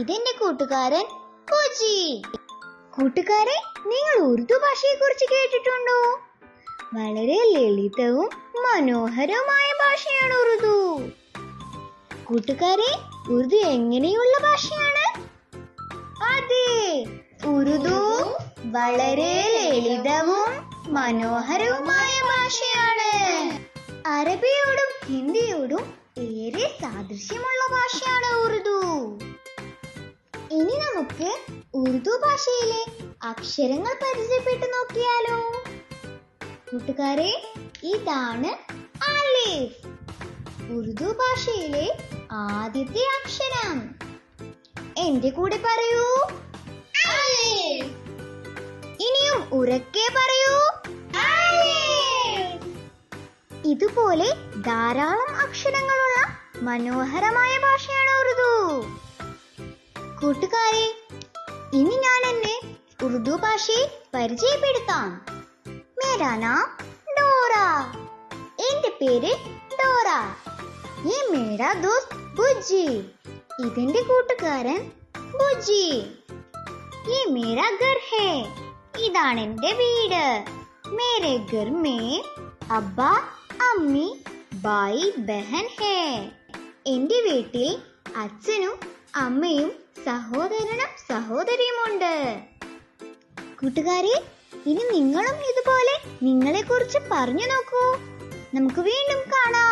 ഇതെന്റെ കൂട്ടുകാരൻ കുജി. കൂട്ടുകാരെ നിങ്ങൾ ഉറുദു ഭാഷയെ കുറിച്ച് കേട്ടിട്ടുണ്ടോ? വളരെ ലളിതവും മനോഹരവുമായ ഭാഷയാണ് ഉറുദു. കൂട്ടുകാരെ ഉറുദു എങ്ങനെയുള്ള ഭാഷയാണ്? അതെ ഉറുദു വളരെ ലളിതവും മനോഹരവുമായ ഭാഷയാണ്. അറബിയോടും ഹിന്ദിയോടും ഏറെ സാദൃശ്യമുള്ള ഭാഷയാണ് ഉറുദു. ഇനി നമുക്ക് ഉറുദു ഭാഷയിലെ അക്ഷരങ്ങൾ പരിചയപ്പെട്ടു നോക്കിയാലോ. കൂട്ടുകാരെ ഇതാണ് അലിഫ്. ഉറുദു ഭാഷയിലെ ആദ്യത്തെ അക്ഷരം. എന്റെ കൂടെ പറയൂ. ഇനിയും ഉറക്കെ പറയൂ. ഇതുപോലെ ധാരാളം അക്ഷരങ്ങളുള്ള മനോഹരമായ ഭാഷയാണ് ഉറുദു. കൂട്ടുകാരെ ഇനി ഞാൻ എന്നെ ഉറുദു ഭാഷയെ പരിചയപ്പെടുത്താം. മേരാ ഡോറ. എന്റെ പേര് ഡോറ. ഈ മേരാ ദോസ്ത് ബുജി ഇതെന്റെ കൂട്ടുകാരൻ ബുജി ഈ മേരാ ഗർ ഹേ ഇതാണ് എന്റെ വീട്. മേരെ ഗർ മേ അബ്ബ അമ്മി ബായി ബഹൻ ഹേ. എന്റെ വീട്ടിൽ അച്ഛനും അമ്മയും സഹോദരനും സഹോദരിയുമുണ്ട്. കൂട്ടുകാരെ ഇനി നിങ്ങളും ഇതുപോലെ നിങ്ങളെ കുറിച്ച് പറഞ്ഞു നോക്കൂ. നമുക്ക് വീണ്ടും കാണാം.